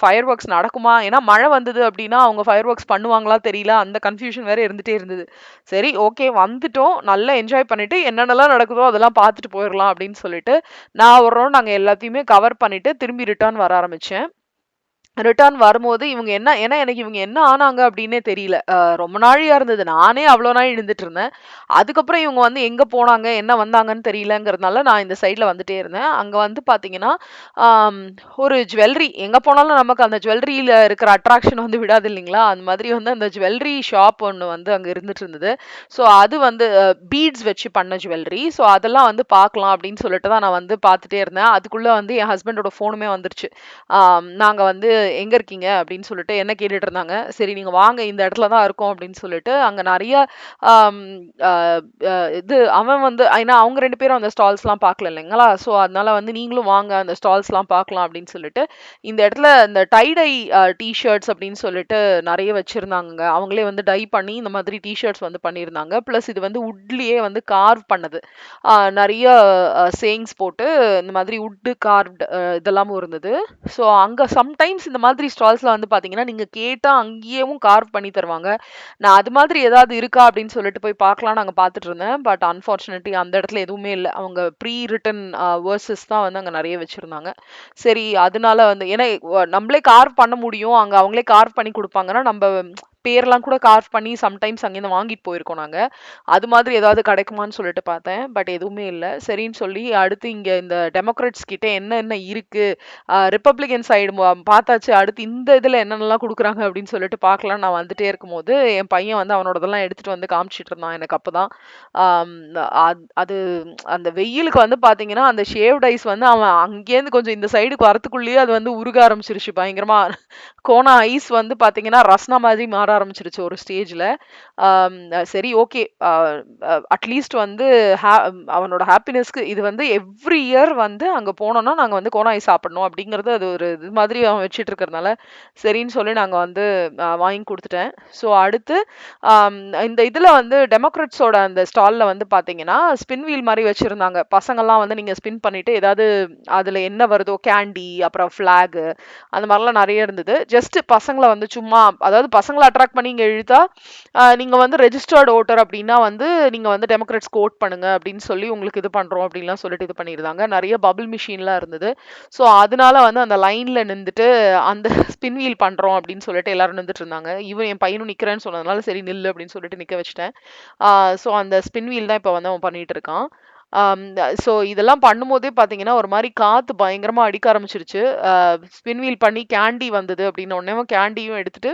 ஃபயர் ஒர்க்ஸ் நடக்குமா? ஏன்னா மழை வந்தது அப்படின்னா அவங்க ஃபயர் ஒர்க்ஸ் பண்ணுவாங்களா தெரியல. அந்த கன்ஃபியூஷன் வேறு இருந்துகிட்டே இருந்தது. சரி ஓகே வந்துட்டோம். நல்லா என்ஜாய் பண்ணிவிட்டு என்னென்னலாம் நடக்குதோ அதெல்லாம் பார்த்துட்டு போயிடலாம் அப்படின்னு சொல்லிட்டு நான் ஒரு நாங்கள் எல்லாத்தையுமே கவர் பண்ணிவிட்டு திரும்பி ரிட்டர்ன் வர ஆரம்பித்தேன் ரிட்டர்ன் வரும்போது இவங்க என்ன ஏன்னா எனக்கு இவங்க என்ன ஆனாங்க அப்படின்னே தெரியல. ரொம்ப நாழியாக இருந்தது. நானே அவ்வளோ நாள் இருந்துட்டு இருந்தேன். அதுக்கப்புறம் இவங்க வந்து எங்கே போனாங்க என்ன வந்தாங்கன்னு தெரியலங்கிறதுனால நான் இந்த சைடில் வந்துட்டே இருந்தேன். அங்கே வந்து பார்த்தீங்கன்னா ஒரு ஜுவல்லரி எங்கே போனாலும் நமக்கு அந்த ஜுவல்லரியில் இருக்கிற அட்ராக்ஷன் வந்து விடாது இல்லைங்களா? அந்த மாதிரி வந்து அந்த ஜுவல்லரி ஷாப் ஒன்று வந்து அங்கே இருந்துட்டு இருந்தது. ஸோ அது வந்து பீட்ஸ் வச்சு பண்ண ஜுவல்லரி ஸோ அதெல்லாம் வந்து பார்க்கலாம் அப்படின்னு சொல்லிட்டு தான் நான் வந்து பார்த்துட்டே இருந்தேன். அதுக்குள்ளே வந்து என் ஹஸ்பண்டோட ஃபோனுமே வந்துருச்சு. நாங்கள் வந்து எங்கே இருக்கீங்க? அப்படின்னு சொல்லிட்டு என்ன கேட்டுட்டு இருந்தாங்க? சரி நீங்கள் வாங்க இந்த இடத்துல தான் இருக்கோம் அப்படின்னு சொல்லிட்டு அங்கே நிறைய இது அவன் வந்து ஏன்னா அவங்க ரெண்டு பேரும் அந்த ஸ்டால்ஸ்லாம் பார்க்கல இல்லைங்களா? ஸோ அதனால வந்து நீங்களும் வாங்க அந்த ஸ்டால்ஸ்லாம் பார்க்கலாம் அப்படின்னு சொல்லிட்டு இந்த இடத்துல இந்த டைடை டிஷர்ட்ஸ் அப்படின்னு சொல்லிட்டு நிறைய வச்சுருந்தாங்க அவங்களே வந்து டை பண்ணி இந்த மாதிரி டிஷர்ட்ஸ் வந்து பண்ணியிருந்தாங்க. ப்ளஸ் இது வந்து உட்லேயே வந்து கார்வ் பண்ணது. நிறைய சேயிங்ஸ் போட்டு இந்த மாதிரி உட்டு கார்வ்டு இதெல்லாமும் இருந்தது. ஸோ அங்கே சம்டைம்ஸ் இந்த மாதிரி ஸ்டால்ஸில் வந்து பார்த்தீங்கன்னா நீங்கள் கேட்டால் அங்கேயும் கார்வ் பண்ணி தருவாங்க. நான் அது மாதிரி ஏதாவது இருக்கா அப்படின்னு சொல்லிட்டு போய் பார்க்கலாம் நாங்கள் பார்த்துட்டு இருந்தேன். பட் அன்ஃபார்ச்சுனேட்லி அந்த இடத்துல எதுவுமே இல்லை. அவங்க ப்ரீ ரிட்டன் வேர்சஸ் தான் வந்து அங்கே நிறைய வச்சிருந்தாங்க. சரி அதனால வந்து ஏன்னா நம்மளே கார்வ் பண்ண முடியும். அங்கே அவங்களே கார்வ் பண்ணி கொடுப்பாங்கன்னா நம்ம பேர்லாம் கூட கார்வ் பண்ணி சம்டைம்ஸ் அங்கேருந்து வாங்கிட்டு போயிருக்கோம் நாங்கள் அது மாதிரி ஏதாவது கிடைக்குமான்னு சொல்லிட்டு பார்த்தேன். பட் எதுவுமே இல்லை. சரின்னு சொல்லி அடுத்து இங்கே இந்த டெமோக்ராட்ஸ் கிட்டே என்னென்ன இருக்குது ரிப்பப்ளிகன் சைடு பார்த்தாச்சு. அடுத்து இந்த இதில் என்னென்னலாம் கொடுக்குறாங்க அப்படின்னு சொல்லிட்டு பார்க்கலாம். நான் வந்துட்டே இருக்கும்போது என் பையன் வந்து அவனோடதெல்லாம் எடுத்துகிட்டு வந்து காமிச்சிட்டு இருந்தான் எனக்கு அப்போ தான் அது அந்த வெயிலுக்கு வந்து பார்த்தீங்கன்னா அந்த ஷேவ்ட் ஐஸ் வந்து அவன் அங்கேருந்து கொஞ்சம் இந்த சைடுக்கு வரத்துக்குள்ளேயே அது வந்து உருக ஆரம்பிச்சிருச்சு. பயங்கரமாக கோனா ஐஸ் வந்து பார்த்தீங்கன்னா ரஸ்னா மாதிரி மாற ஆரம்பிச்சிருச்சு ஒரு ஸ்டேஜ்ல சரி ஓகே அட்லீஸ்ட் வந்து ஹே அவனோட ஹாப்பினஸ்க்கு இது வந்து எவ்ரி இயர் வந்து அங்க போனோம்னா நாங்க வந்து கோனாய் சாப்பிடணும் அப்படிங்கறது அது ஒரு இது மாதிரி அவன் வச்சிட்டு இருக்கிறதுனால சரின்னு சொல்லி நாங்க வந்து வாங்கி கொடுத்துட்டேன். ஸோ அடுத்து இந்த இதுல வந்து டெமோக்ரட்ஸோட அந்த ஸ்டாலில் வந்து பாத்தீங்கன்னா ஸ்பின் வீல் மாதிரி வச்சிருந்தாங்க. பசங்கள்லாம் வந்து நீங்க ஸ்பின் பண்ணிட்டு ஏதாவது அதுல என்ன வருதோ கேண்டி அப்புறம் ஃப்ளாகு அந்த மாதிரிலாம் நிறைய இருந்தது. ஜஸ்ட் பசங்களை வந்து சும்மா அதாவது பசங்களை அட்ராக்ட் பண்ணி இங்கே இழுத்தா நீங்கள் வந்து ரெஜிஸ்டர்ட் ஓட்டர் அப்படின்னா வந்து நீங்கள் வந்து டெமோக்ராட்ஸ் ஓட் பண்ணுங்க அப்படின்னு சொல்லி உங்களுக்கு இது பண்ணுறோம் அப்படின்லாம் சொல்லிட்டு இது பண்ணியிருந்தாங்க. நிறைய பபிள் மிஷின்லாம் இருந்தது. ஸோ அதனால வந்து அந்த லைனில் நின்றுட்டு அந்த ஸ்பின் வீல் பண்ணுறோம் அப்படின்னு சொல்லிட்டு எல்லாரும் நின்றுட்டு இருந்தாங்க. இவன் என் பையனும் நிற்கிறேன்னு சொன்னதுனால சரி நில்லு அப்படின்னு சொல்லிட்டு நிற்க வச்சுட்டேன். ஸோ அந்த ஸ்பின் வீல் தான் இப்போ வந்து அவன் பண்ணிட்டு இருக்கான். ஸோ இதெல்லாம் பண்ணும்போதே பார்த்தீங்கன்னா ஒரு மாதிரி காற்று பயங்கரமாக அடிக்க ஆரம்பிச்சிருச்சு. ஸ்பின் வீல் பண்ணி கேண்டி வந்தது அப்படின்னு உடனே கேண்டியும் எடுத்துகிட்டு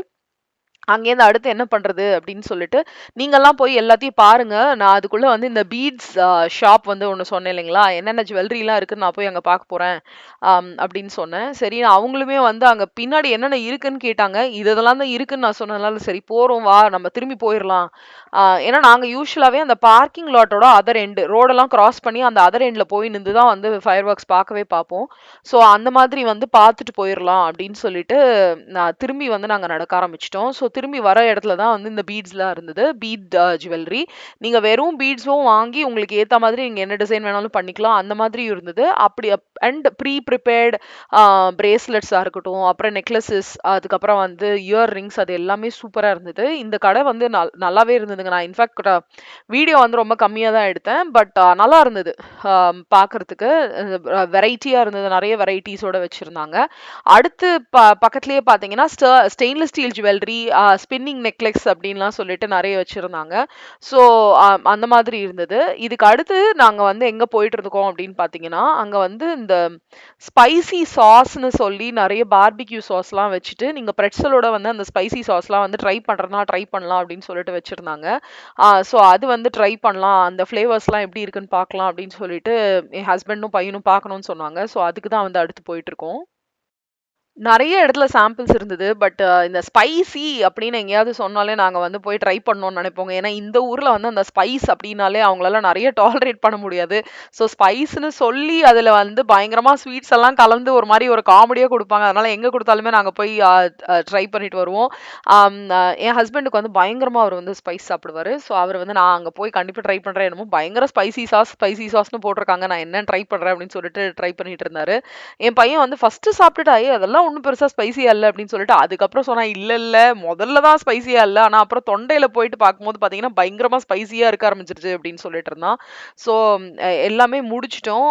அங்கேருந்து அடுத்து என்ன பண்ணுறது அப்படின்னு சொல்லிட்டு நீங்கள்லாம் போய் எல்லாத்தையும் பாருங்கள் நான் அதுக்குள்ளே வந்து இந்த பீட்ஸ் ஷாப் வந்து ஒன்று சொன்னேன் இல்லைங்களா? என்னென்ன ஜுவல்லரிலாம் இருக்குன்னு நான் போய் அங்கே பார்க்க போகிறேன் அப்படின்னு சொன்னேன். சரி அவங்களுமே வந்து அங்கே பின்னாடி என்னென்ன இருக்குன்னு கேட்டாங்க. இது இதெல்லாம் தான் இருக்குன்னு நான் சொன்னதுனால சரி போகிறோம் வா நம்ம திரும்பி போயிடலாம் ஏன்னா நாங்கள் யூஸ்வலாகவே அந்த பார்க்கிங் லாட்டோட அதர் எண்டு ரோடெல்லாம் கிராஸ் பண்ணி அந்த அதர் எண்டில் போய் நின்று தான் வந்து ஃபயர் ஒர்க்ஸ் பார்க்கவே பார்ப்போம். ஸோ அந்த மாதிரி வந்து பார்த்துட்டு போயிடலாம் அப்படின்னு சொல்லிட்டு நான் திரும்பி வந்து நாங்கள் நடக்க ஆரம்பிச்சிட்டோம். ஸோ திரும்பி வர இடத்துல தான் வந்து இந்த பீட்ஸ்லாம் இருந்தது. பீட் ஜுவல்லரி நீங்கள் வெறும் பீட்ஸும் வாங்கி உங்களுக்கு ஏற்ற மாதிரி நீங்கள் என்ன டிசைன் வேணாலும் பண்ணிக்கலாம். அந்த மாதிரி இருந்தது. அப்படி அண்ட் ப்ரீ ப்ரிப்பேர்ட் பிரேஸ்லெட்ஸாக இருக்கட்டும் அப்புறம் நெக்லஸஸ் அதுக்கப்புறம் வந்து இயர் ரிங்ஸ் அது எல்லாமே சூப்பராக இருந்தது. இந்த கடை வந்து நல் நல்லாவே இருந்ததுங்க. நான் இன்ஃபேக்ட் வீடியோ வந்து ரொம்ப கம்மியாக தான் எடுத்தேன். பட் நல்லா இருந்தது. பார்க்கறதுக்கு வெரைட்டியாக இருந்தது. நிறைய வெரைட்டிஸோட வச்சுருந்தாங்க. அடுத்து ப பக்கத்துலேயே பார்த்தீங்கன்னா ஸ்ட stainless steel jewellery spinning necklace அப்படின்லாம் சொல்லிட்டு நிறைய வச்சுருந்தாங்க. ஸோ அந்த மாதிரி இருந்தது. இதுக்கு அடுத்து நாங்கள் வந்து எங்கே போயிட்டு இருக்கோம் அப்படின்னு பார்த்தீங்கன்னா அங்கே வந்து இந்த ஸ்பைசி சாஸ்னு சொல்லி நிறைய பார்பிக்யூ சாஸ்லாம் வச்சுட்டு நீங்கள் ப்ரெட்ஸலோட வந்து அந்த ஸ்பைசி சாஸ்லாம் வந்து ட்ரை பண்ணுறதுனா ட்ரை பண்ணலாம் அப்படின்னு சொல்லிட்டு வச்சுருந்தாங்க. ஸோ அது வந்து ட்ரை பண்ணலாம். அந்த ஃப்ளேவர்ஸ்லாம் எப்படி இருக்குன்னு பார்க்கலாம் அப்படின்னு சொல்லிட்டு என் ஹஸ்பண்டும் பையனும் பார்க்கணும்னு சொன்னாங்க. ஸோ அதுக்கு தான் வந்து அடுத்து போயிட்டுருக்கோம் நிறைய இடத்துல சாம்பிள்ஸ் இருந்தது. பட் uh, இந்த ஸ்பைசி அப்படின்னு எங்கேயாவது சொன்னாலே நாங்கள் வந்து போய் ட்ரை பண்ணோம்னு நினைப்போங்க ஏன்னா இந்த ஊரில் வந்து அந்த ஸ்பைஸ் அப்படின்னாலே அவங்களால நிறைய டாலரேட் பண்ண முடியாது. ஸோ ஸ்பைஸ்னு சொல்லி அதில் வந்து பயங்கரமாக ஸ்வீட்ஸ் எல்லாம் கலந்து ஒரு மாதிரி ஒரு காமெடியாக கொடுப்பாங்க அதனால் எங்கே கொடுத்தாலுமே நாங்கள் போய் uh, uh, ட்ரை பண்ணிட்டு வருவோம். Um, என் ஹஸ்பண்டுக்கு வந்து பயங்கரமாக அவர் வந்து ஸ்பைஸ் சாப்பிடுவார் ஸோ அவர் வந்து நான் அங்கே போய் கண்டிப்பாக ட்ரை பண்ணுறேன் என்னமோ பயங்கர ஸ்பைசி சாஸ், ஸ்பைசி சாஸ்னு போட்டிருக்காங்க. நான் என்ன ட்ரை பண்ணுறேன் அப்படின்னு சொல்லிட்டு ட்ரை பண்ணிட்டு இருந்தாரு. என் பையன் வந்து ஃபஸ்ட்டு சாப்பிட்டுட்டு, அதெல்லாம் ஒன்றும் பெருசாக ஸ்பைசியாக இல்லை அப்படின்னு சொல்லிட்டு அதுக்கப்புறம் சொன்னால் இல்லை இல்லை முதல்ல தான் ஸ்பைசியாக இல்லை ஆனால் அப்புறம் தொண்டையில் போயிட்டு பார்க்கும்போது பார்த்தீங்கன்னா, பயங்கரமாக ஸ்பைசியாக இருக்க ஆரம்பிச்சிருச்சு அப்படின்னு சொல்லிட்டு இருந்தான். ஸோ எல்லாமே முடிச்சிட்டோம்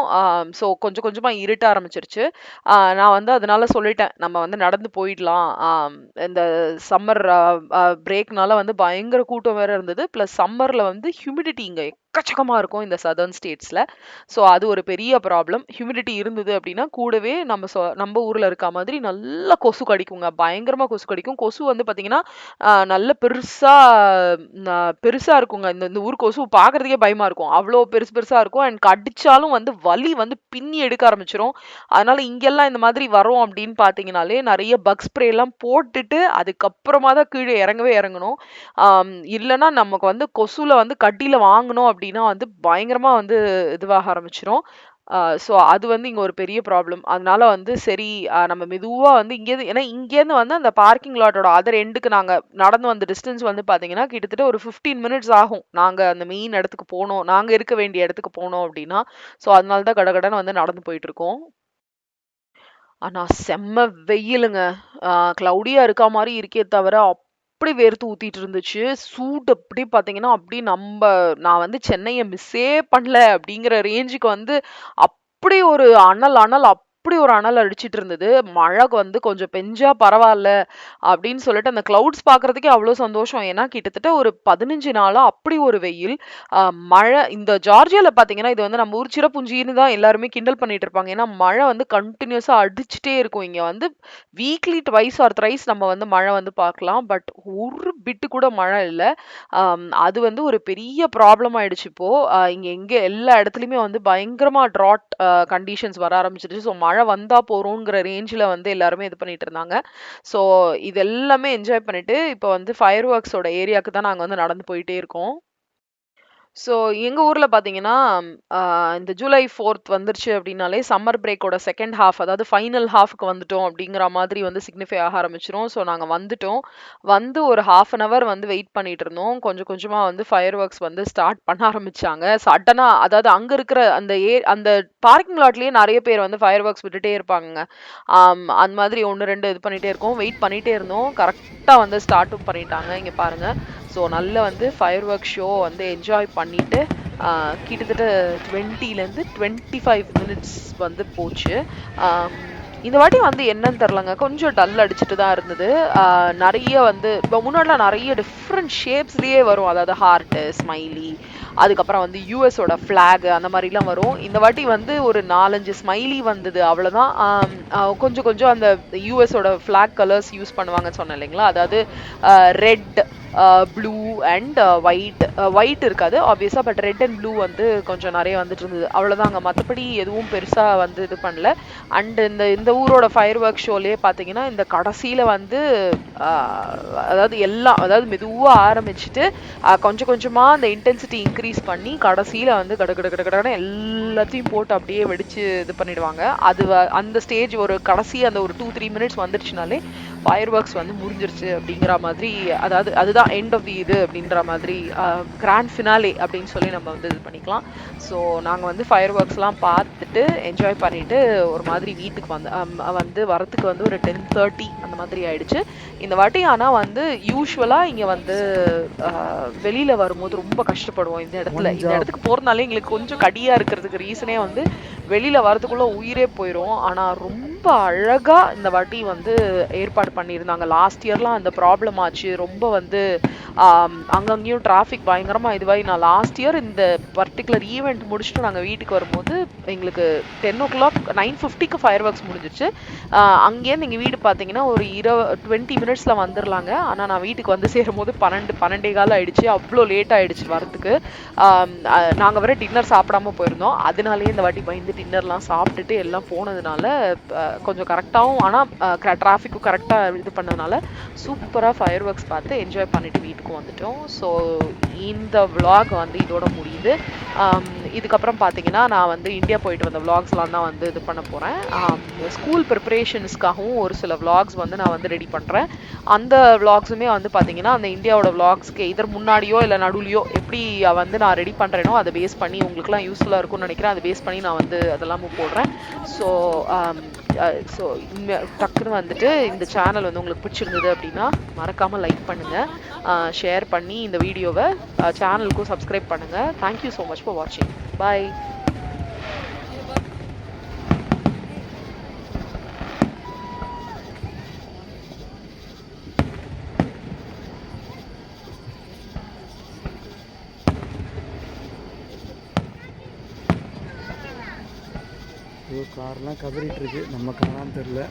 ஸோ கொஞ்சம் கொஞ்சமாக இருட்ட ஆரம்பிச்சிருச்சு நான் வந்து அதனால சொல்லிட்டேன், "நம்ம வந்து நடந்து போயிடலாம். இந்த சம்மர் பிரேக்னால வந்து பயங்கர கூட்டம் வேற இருந்தது. ப்ளஸ் சம்மரில் வந்து ஹியூமிடிட்டி இங்கே எக்கச்சக்கமாக இருக்கும் இந்த சதர்ன் ஸ்டேட்ஸில் ஸோ அது ஒரு பெரிய ப்ராப்ளம். ஹியூமிடிட்டி இருந்தது அப்படின்னா, கூடவே நம்ம சொ நம்ம ஊரில் இருக்க மாதிரி நல்லா கொசு கடிக்குங்க. பயங்கரமாக கொசு கடிக்கும். கொசு வந்து பார்த்திங்கன்னா நல்ல பெருசாக பெருசாக இருக்குங்க. இந்த இந்த ஊர் கொசு பார்க்கறதுக்கே பயமாக இருக்கும். அவ்வளோ பெருசு பெருசாக இருக்கும். அண்ட் கடிச்சாலும் வந்து வலி வந்து பின்னி எடுக்க ஆரம்பிச்சிடும் அதனால் இங்கெல்லாம் இந்த மாதிரி வரோம் அப்படின்னு பார்த்தீங்கனாலே, நிறைய பக் ஸ்ப்ரேலாம் போட்டுட்டு அதுக்கப்புறமா தான் கீழே இறங்கவே இறங்கணும். இல்லைன்னா நமக்கு வந்து கொசுவில் வந்து கட்டியில் வாங்கணும் அப்படின்னா வந்து பயங்கரமாக வந்து இதுவாக ஆரம்பிச்சிடும் ஸோ அது வந்து இங்கே ஒரு பெரிய ப்ராப்ளம். அதனால வந்து சரி நம்ம மெதுவாக வந்து இங்கேருந்து ஏன்னா இங்கேருந்து வந்து அந்த பார்க்கிங் லாட்டோட அதர் எண்டுக்கு நாங்கள் நடந்து வந்த டிஸ்டன்ஸ் வந்து பார்த்தீங்கன்னா, கிட்டத்தட்ட ஒரு 15 மினிட்ஸ் ஆகும். நாங்கள் அந்த மெயின் இடத்துக்கு போனோம். நாங்கள் இருக்க வேண்டிய இடத்துக்கு போனோம் அப்படின்னா. ஸோ அதனால தான் கடகடன்னு வந்து நடந்து போயிட்டுருக்கோம். ஆனால் செம்ம வெயிலுங்க. க்ளவுடியாக இருக்கா மாதிரி இருக்கே தவிர, அப்படி வேர்த்து ஊத்திட்டு இருந்துச்சு. சூட் அப்படி பார்த்தீங்கன்னா, அப்படி நம்ம நான் வந்து சென்னையை மிஸ்ஸே பண்ணல அப்படிங்கிற ரேஞ்சுக்கு வந்து அப்படி ஒரு அனல் அனல் அப் அப்படி ஒரு அனல் அடிச்சிட்டு இருந்தது. மழை வந்து கொஞ்சம் பெஞ்சா பரவால்ல அப்படின்னு சொல்லிட்டு அந்த கிளவுட்ஸ் பார்க்கறதுக்கே அவ்ளோ சந்தோஷம். ஏன்னா கிட்டத்தட்ட ஒரு 15 நாளா அப்படி ஒரு வெயில். அ மழை இந்த ஜார்ஜியால பார்த்தீங்கன்னா, இது வந்து நம்ம ஊர் சிறப்புஞ்சின்னு தான் எல்லாருமே கிண்டல் பண்ணிட்டு இருப்பாங்க. ஏன்னா மழை வந்து கன்டினியூஸா அடிச்சுட்டே இருக்கும். இங்க வந்து வீக்லி ட்வைஸ் ஆர் த்ரைஸ் நம்ம வந்து மழை வந்து பார்க்கலாம். பட் ஒரு பிட்டு கூட மழை இல்ல. அம் அது வந்து ஒரு பெரிய ப்ராப்ளம் ஆயிடுச்சு இப்போ. அ இங்க எங்க எல்லா இடத்துலயுமே வந்து பயங்கரமா ட்ராட் அ கண்டிஷன்ஸ் வர ஆரம்பிச்சுருச்சு. ஸோ மழை வந்தால் போகிறோங்கிற ரேஞ்சில் வந்து எல்லாருமே இது பண்ணிட்டு இருந்தாங்க. ஸோ இது எல்லாமே என்ஜாய் பண்ணிட்டு, இப்போ வந்து ஃபயர் ஒர்க்ஸோட ஏரியாவுக்கு தான் நாங்கள் வந்து நடந்து போயிட்டே இருக்கோம். ஸோ எங்கள் ஊரில் பார்த்தீங்கன்னா, இந்த ஜூலை ஃபோர்த் வந்துருச்சு அப்படின்னாலே சம்மர் பிரேக்கோட செகண்ட் ஹாஃப் அதாவது ஃபைனல் ஹாஃப்க்கு வந்துட்டோம் அப்படிங்கிற மாதிரி வந்து சிக்னிஃபை ஆக ஆரம்பிச்சிரும் ஸோ நாங்கள் வந்துட்டோம். வந்து ஒரு 1/2 அன் ஹவர் வந்து வெயிட் பண்ணிட்டு இருந்தோம். கொஞ்சம் கொஞ்சமாக வந்து ஃபயர் ஒர்க்ஸ் வந்து ஸ்டார்ட் பண்ண ஆரம்பிச்சாங்க. சடனா அதாவது அங்கே இருக்கிற அந்த ஏ அந்த பார்க்கிங் லாட்லேயே நிறைய பேர் வந்து ஃபயர் ஒர்க்ஸ் விட்டுட்டே இருப்பாங்க அந்த மாதிரி 1, 2 இது பண்ணிகிட்டே இருக்கோம். வெயிட் பண்ணிகிட்டே இருந்தோம். கரெக்டாக வந்து ஸ்டார்ட்டும் பண்ணிட்டாங்க. இங்கே பாருங்கள் ஸோ நல்ல வந்து ஃபயர் ஒர்க் ஷோ வந்து என்ஜாய் பண்ணிவிட்டு கிட்டத்தட்ட டுவெண்ட்டிலேருந்து டுவெண்ட்டி ஃபைவ் மினிட்ஸ் வந்து போச்சு. இந்த வாட்டி வந்து என்னன்னு தெரிலங்க கொஞ்சம் டல் அடிச்சுட்டு தான் இருந்தது. நிறைய வந்து இப்போ முன்னாடிலாம் நிறைய டிஃப்ரெண்ட் ஷேப்ஸ்லேயே வரும். அதாவது ஹார்ட்டு, ஸ்மைலி அதுக்கப்புறம் வந்து யூஎஸோட ஃப்ளாகு அந்த மாதிரிலாம் வரும். இந்த வாட்டி வந்து ஒரு 4, 5 ஸ்மைலி வந்தது அவ்வளோதான். கொஞ்சம் கொஞ்சம் அந்த யூஎஸோட ஃப்ளாக் கலர்ஸ் யூஸ் பண்ணுவாங்கன்னு சொன்னேன் இல்லைங்களா? அதாவது red, blue and white white இருக்காது ஆப்வியஸாக பட் ரெட் அண்ட் ப்ளூ வந்து கொஞ்சம் நிறைய வந்துட்டு இருந்தது. அவ்வளோதாங்க. மற்றபடி எதுவும் பெருசாக வந்து இது பண்ணல. அண்ட் இந்த இந்த ஊரோட ஃபயர் ஒர்க் ஷோலேயே பார்த்தீங்கன்னா, இந்த கடைசியில் வந்து அதாவது எல்லாம் அதாவது மெதுவாக ஆரம்பிச்சுட்டு, கொஞ்சம் கொஞ்சமாக அந்த இன்டென்சிட்டி இன்க்ரீஸ் பண்ணி கடைசியில் வந்து கட கட கட கடன்னு எல்லாத்தையும் போட்டு அப்படியே வெடிச்சு இது பண்ணிடுவாங்க. அது வ அந்த ஸ்டேஜ் ஒரு கடைசி அந்த ஒரு 2, 3 மினிட்ஸ் வந்துருச்சுனாலே, ஃபயர் ஒர்க்ஸ் வந்து முடிஞ்சிருச்சு அப்படிங்கிற மாதிரி அதாவது அதுதான் எண்ட் ஆஃப் தி இது அப்படின்ற மாதிரி கிராண்ட் ஃபினாலே அப்படின்னு சொல்லி நம்ம வந்து இது பண்ணிக்கலாம். ஸோ நாங்க வந்து ஃபயர் ஒர்க்ஸ்லாம் பார்த்துட்டு, என்ஜாய் பண்ணிட்டு ஒரு மாதிரி வீட்டுக்கு வந்து வந்து வரதுக்கு வந்து ஒரு 10:30 அந்த மாதிரி ஆயிடுச்சு. இந்த வாட்டி ஆனா வந்து யூசுவலா இங்க வந்து வெளியில வரும்போது ரொம்ப கஷ்டப்படுவோம் இந்த இடத்துல. இந்த இடத்துக்கு போறதுனாலே எங்களுக்கு கொஞ்சம் கடியா இருக்கிறதுக்கு ரீசனே வந்து வெளியில் வரதுக்குள்ளே உயிரே போயிடும் ஆனால் ரொம்ப அழகாக இந்த வாட்டி வந்து ஏற்பாடு பண்ணியிருந்தாங்க. லாஸ்ட் இயர்லாம் அந்த ப்ராப்ளம் ஆச்சு. ரொம்ப வந்து அங்கங்கேயும் டிராஃபிக் பயங்கரமாக இதுவாகி நான் லாஸ்ட் இயர் இந்த பர்ட்டிகுலர் ஈவெண்ட் முடிச்சுட்டு நாங்கள் வீட்டுக்கு வரும்போது, எங்களுக்கு 10:00 9:50க்கு ஃபயர் ஒர்க்ஸ் முடிஞ்சிச்சு அ அங்கேருந்து வீடு பார்த்தீங்கன்னா, ஒரு இரு டுவெண்ட்டி மினிட்ஸில் வந்துடலாங்க ஆனால் நான் வீட்டுக்கு வந்து சேரும்போது 12, 12:15 ஆயிடுச்சு. அவ்வளோ லேட் ஆகிடுச்சு வரதுக்கு. நாங்கள் வர டின்னர் சாப்பிடாம போயிருந்தோம். அதனாலேயே இந்த வாட்டி பயந்து டின்னர்லாம் சாப்பிட்டுட்டு எல்லாம் போனதுனால, கொஞ்சம் கரெக்டாகவும் ஆனால் டிராஃபிக்கும் கரெக்டாக இது பண்ணதுனால சூப்பராக ஃபயர் ஒர்க்ஸ் பார்த்து என்ஜாய் பண்ணிட்டு வீட்டுக்கு வந்துட்டோம். ஸோ இந்த விலாக் வந்து இதோட முடியுது. இதுக்கப்புறம் பார்த்தீங்கன்னா நான் வந்து இந்தியா போயிட்டு வந்த vlogsலாம் தான் வந்து இது பண்ண போகிறேன் ஸ்கூல் ப்ரிப்பரேஷன்ஸ்க்காகவும் ஒரு சில vlogs வந்து நான் வந்து ரெடி பண்ணுறேன் அந்த vlogsமே வந்து பார்த்தீங்கன்னா அந்த இந்தியாவோட vlogsக்கு இதர் முன்னாடியோ இல்லை நடுவுலையோ எப்படி வந்து நான் ரெடி பண்ணுறேனோ அதை பேஸ் பண்ணி உங்களுக்குலாம் யூஸ்ஃபுல்லாக இருக்கும்னு நினைக்கிறேன். அதை பேஸ் பண்ணி நான் வந்து அதெல்லாம் போடுறேன். ஸோ ஸோ டக்குன்னு வந்துட்டு இந்த சேனல் வந்து உங்களுக்கு பிடிச்சிருந்தது அப்படின்னா மறக்காமல் லைக் பண்ணுங்கள் ஷேர் பண்ணி இந்த வீடியோவை சேனலுக்கும் சப்ஸ்கிரைப் பண்ணுங்கள் thank you so much for வாட்சிங் பாய் ஏதோ கார்லாம் கதறிட்டு இருக்கு. நம்ம காரான்னு தெரில